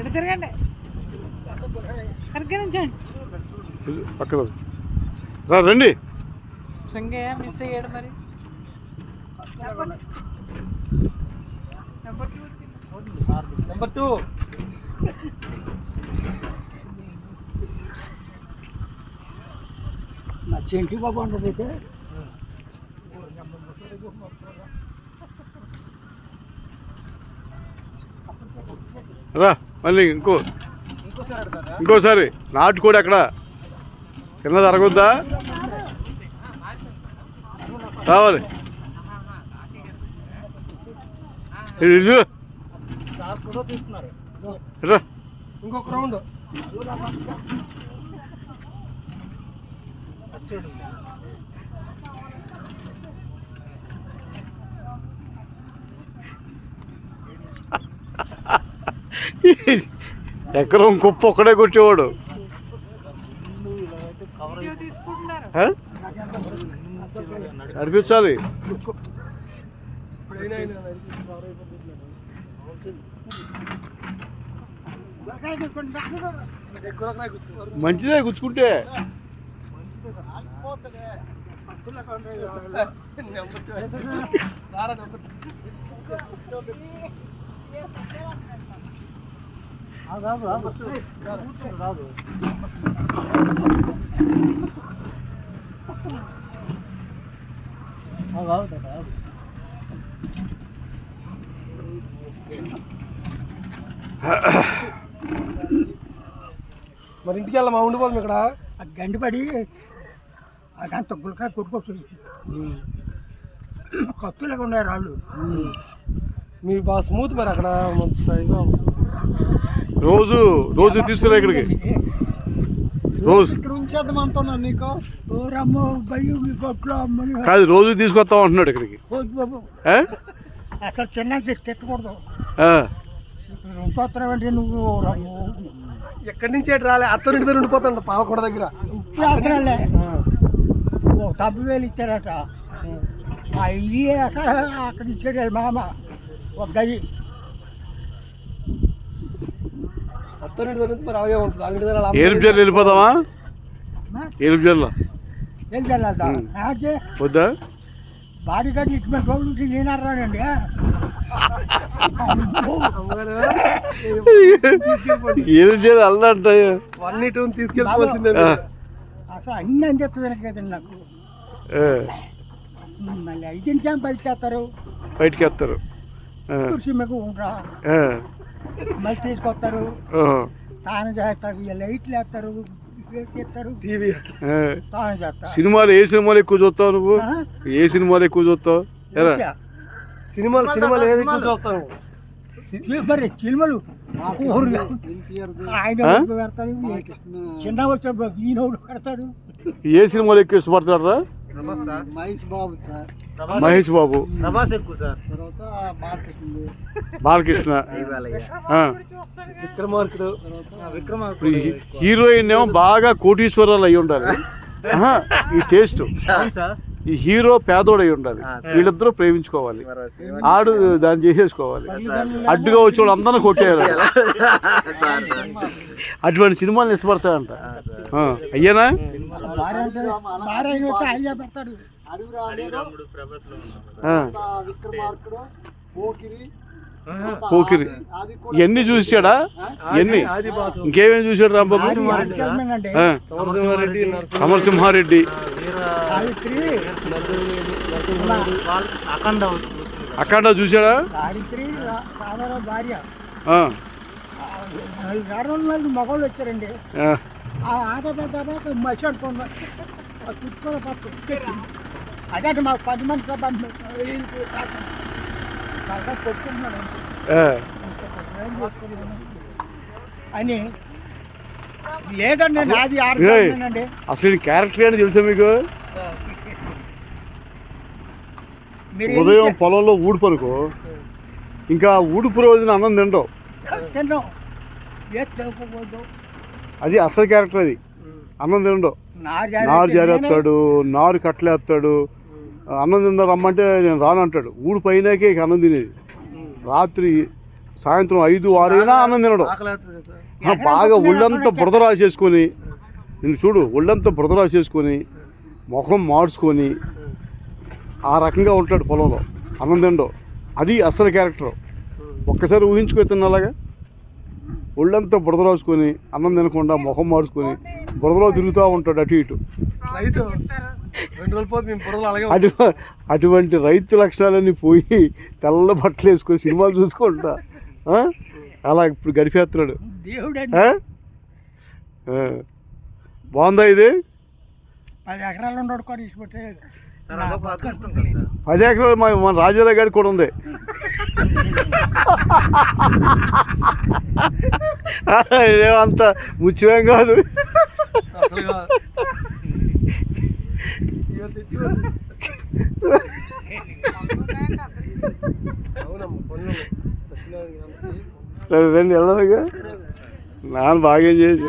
ఇటు తిరగండి? సరిగ్గా నుంచోండి. పక్కన రా రండి. సంగయ్య మిస్ అయ్యాడు మరి. నెంబర్ టూ నెంబర్ టూ నా చెంటి బాబు అన్నదైతే రా. మళ్ళీ ఇంకో ఇంకోసారి నాటుకోడి అక్కడ కింద జరగొద్దా? రావాలి. ఇంకొక రౌండ్. ఎకరం కుప్ప ఒక్కడే కొట్టేవాడు? నడిపించాలి. మంచిదే గుచ్చుకుంటే రాదు మరి ఇంటికి వెళ్ళమా ఉండిపోదాం ఇక్కడ. గండిపడి అదంత గులకాయ కొట్టుకొస్తుంది. కత్తులుగా ఉన్నాయి రాళ్ళు. మీరు బాగా స్మూత్ మరి అక్కడ. రోజు రోజు తీసుకురా ఇక్కడికి. రోజు. కాదు రోజు తీసుకొస్తాం అంటున్నాడు ఇక్కడికి? అసలు చిన్న తిట్టకూడదు. నువ్వు ఎక్కడి నుంచి ఎటు రాలే? అత్త ఇంటి దగ్గర ఉండిపోతాంట పావకొండ దగ్గర. ఇప్పుడు అక్కడలే ఓ డబ్బు వేలు ఇచ్చారట. ఇల్లు అక్కడ ఇచ్చాడు మామ ఒక గది అత్త ఇంటి దగ్గర నుంచి మరి అలాగే ఉంటుంది అంగడి దగ్గర అలా ఏలుపు జల్లు వెళ్ళిపోదామా? ఏలుపు జల్లు? ఏం చేయాలి వద్దా? బాడీ గడ్డి ఇటువంటి రోజులు నేనన్నానండి అమ్మగారు, ఏలుపు జల్లు అల్లంటే. One two తీసుకెళ్ళిపోవాల్సిందే. ఆ. అసలు అన్ని అని చెప్తూ నాకు. మళ్ళీ ఐదింటి క్యాంప్ బయటకు వేస్తారు. బయటికి వేస్తారు. కుర్చీ మీకు ఉండరా. మళ్ళీ తీసుకొస్తారు. తాను చేస్తారు ఇక లైట్లు వేస్తారు చేస్తారు. టీవీ ఆ. తాను చేస్తారు సినిమాలు ఏ సినిమాలు ఎక్కువ చూస్తావు నువ్వు? ఏ సినిమాలు ఎక్కువ చూస్తావు? సినిమాలు సినిమాలు ఏమి ఎక్కువ చూస్తాను చి- మరి చిలుమలు ఊరు ఆయన ఆ? ఊరు పెడతారు చిన్న వచ్చే ఈయన ఊరు పెడతాడు. ఏ సినిమాలు ఎక్కువ మహేష్ బాబు సార్. మహేష్ బాబు. ప్రభాస్ ఎక్కువ సార్. తర్వాత బాలకృష్ణ. విక్రమార్కుడు. హీరోయిన్ ఏమో బాగా కోటీశ్వరాలు అయి ఉండాలి. ఈ టేస్ట్. ఈ హీరో పేదోడు ఉండాలి. వీళ్ళిద్దరూ ప్రేమించుకోవాలి. ఆడు దాన్ని చేసేసుకోవాలి. అడ్డుగా వచ్చే వాళ్ళు అందరిని కొట్టేయాలి. అటువంటి సినిమాలు ఇష్టపడతాయంట. ఆ, అయ్యేనా? విక్రమార్కుడు పోకిరి పోకిరి. ఇవన్నీ చూసాడా బాసు ఇంకేమేమి చూసాడు రాంబాబు? సమరసింహారెడ్డి అఖండ అఖండ చూసాడా మగవాళ్ళు వచ్చారండి. అదే మాకు పది మంది. అని లేదండి నాది అసలు క్యారెక్టర్ ఏంటి తెలుసా మీకు? ఉదయం పొలంలో ఊడుపు అనుకో ఇంకా ఊడుపు రోజున అన్నం తింటావు. అది అసలు క్యారెక్టర్ అది. అన్నం నారు నారు జారేస్తాడు నారు కట్టలేస్తాడు అన్నం తిందా రమ్మంటే నేను రానంటాడు. ఊడి పైనకే ఇక అన్నం తినేది. రాత్రి సాయంత్రం ఐదు ఆరు అయినా అన్నం తినడం. బాగా ఒళ్ళంతా బురద రాసేసుకొని నేను చూడు ఒళ్ళంతా బురద రాసేసుకొని ముఖం మార్చుకొని ఆ రకంగా ఉంటాడు పొలంలో. అన్నం తినడం అది అసలు క్యారెక్టర్ ఒక్కసారి ఊహించుకొని తిన్నలాగా ఒళ్ళంతా బురద రాసుకొని అన్నం తినకుండా ముఖం మార్చుకొని బురదలో తిరుగుతూ ఉంటాడు అటు ఇటు. రైతు అటు అటువంటి రైతు లక్షణాలన్నీ పోయి తెల్ల బట్టలు వేసుకొని సినిమాలు చూసుకుంటా. ఆ? అలా ఇప్పుడు గడిపేస్తున్నాడు. బాగుందా ఇది? పది ఎకరాలు ఉండడు పది ఎకరాలు మన మన రాజారావు గారికి కూడా ఉంది. ఇదేమంత ముఖ్యమేం కాదు అసలు కాదు. ఇవాళ తెచ్చి ఇవ్వండి. అవునమ్మా పనులు ఉన్నాయి. సత్యనారాయణ గారికి సరే రండి వెళ్దాం ఇక. నాన్న బాగా చేసి